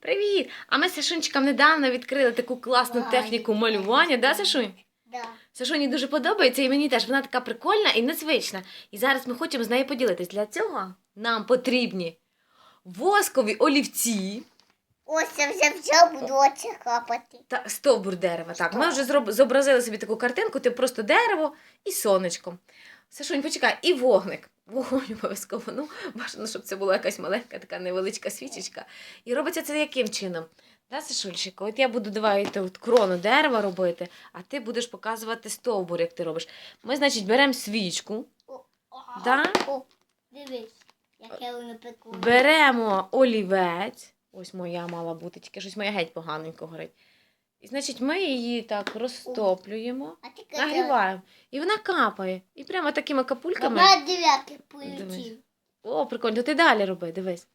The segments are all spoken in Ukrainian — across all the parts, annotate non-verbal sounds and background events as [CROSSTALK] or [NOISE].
Привіт! А ми з Сашунчиком недавно відкрили таку класну Ой, техніку малювання, да, Сашунь? Да. Сашуні дуже подобається, і мені теж вона така прикольна і незвична. І зараз ми хочемо з нею поділитись. Для цього нам потрібні воскові олівці Ось я вже взяв, буду оце капати. та стовбур дерева. Так, ми вже зроб- зобразили собі таку картинку, ти просто дерево і сонечко. Сашунь, почекай, і вогник. Вогонь обов'язково. Ну, бажано, щоб це була якась маленька така невеличка свічечка. І робиться це яким чином? Да, Сашульчику, от я буду давайте от крону дерева робити, а ти будеш показувати стовбур, як ти робиш. Ми, значить, беремо свічку, Да? О, дивись, яке воно прикольне. беремо олівець. Ось моя мала бути, тільки щось моя геть поганенько горить. І, значить, ми її так розтоплюємо, А нагріваємо. І вона капає. І прямо такими капульками. Баба дев'ятки полетів. О, прикольно, то ти далі роби, дивись.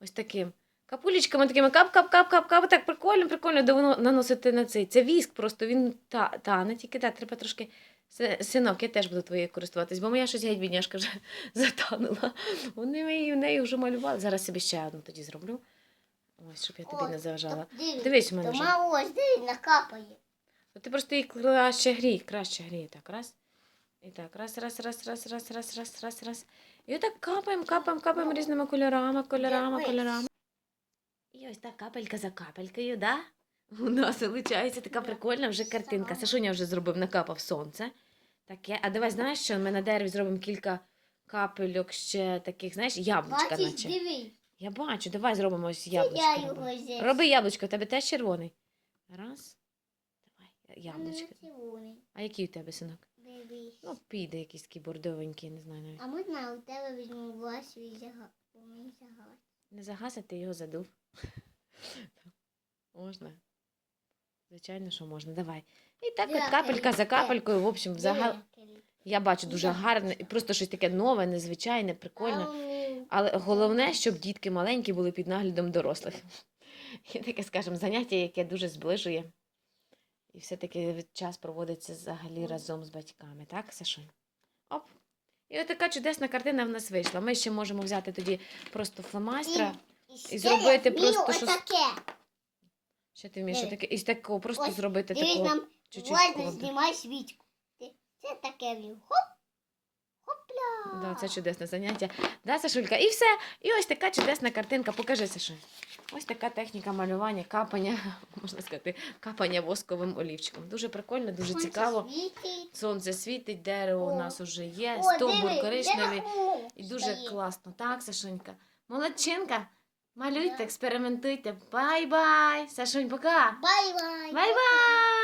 Ось таким. Капулечками такими кап-кап-кап-кап-кап. Так прикольно, прикольно, де воно наносити на цей. Це віск, просто він та, тане, тільки так, треба трошки. Си- Синок, я теж буду твоєю користуватись, бо моя щось геть бідняшка вже [LAUGHS] затанула. Вони мої в неї вже малювали. Зараз собі ще одну тоді зроблю. Ось, щоб я тобі не заважала. Дивись, у мене вже. мама ось, дивись, накапає. То ти просто її краще грій, краще грій. Так, раз. І так, раз, раз, раз, раз, раз, раз, раз, раз, раз. І отак капаємо, капаємо, капаємо різними кольорами, кольорами, Дивись. кольорами. І ось так капелька за капелькою, да? У нас виходить така прикольна вже картинка. Сашуня вже зробив, накапав сонце. Таке. А давай знаєш що? Ми на дереві зробимо кілька капельок ще таких, знаєш, яблучка Бачиш, наче. дивись. Я бачу, давай зробимо ось Я яблучко. його Роби. Роби яблучко, у тебе теж червоний. Раз. Давай, А яблучко. А який у тебе синок? Дивись. Ну, піде якийсь такий бордовенький, не знаю навіть. А можна у тебе візьму влас і загас. Не загасити, ти його задув. [LAUGHS] можна. Звичайно, що можна. Давай. І так от капелька за капелькою, в общем, взагалі, я бачу дуже гарне, просто щось таке нове, незвичайне, прикольне. Але головне, щоб дітки маленькі були під наглядом дорослих. І таке, скажімо, заняття, яке дуже зближує. І все-таки час проводиться взагалі разом з батьками, так, Сашунь? Оп. І от така чудесна картина в нас вийшла. Ми ще можемо взяти тоді просто фломастера. І зробити ще я просто щось. Що ти вмієш таке? Із такого просто Ось, зробити Дивись, такого нам чуть-чуть. колду. знімай свічку. Ти- Це таке вмію. Хоп. Да, це чудесне заняття. Да, Сашулька? І все. І ось така чудесна картинка. Покажи, Сашуль. Ось така техніка малювання, капання, [LAUGHS] можна сказати, капання восковим олівчиком. Дуже прикольно, дуже Сонце цікаво. світить. Сонце світить, дерево у нас уже є, О, стовбур коричневий. І дуже стоїть. класно. Так, Сашунька? Молодчинка. Малюйте, експериментуйте. Бай-бай. Сашунь, пока. Бай-бай. Бай-бай.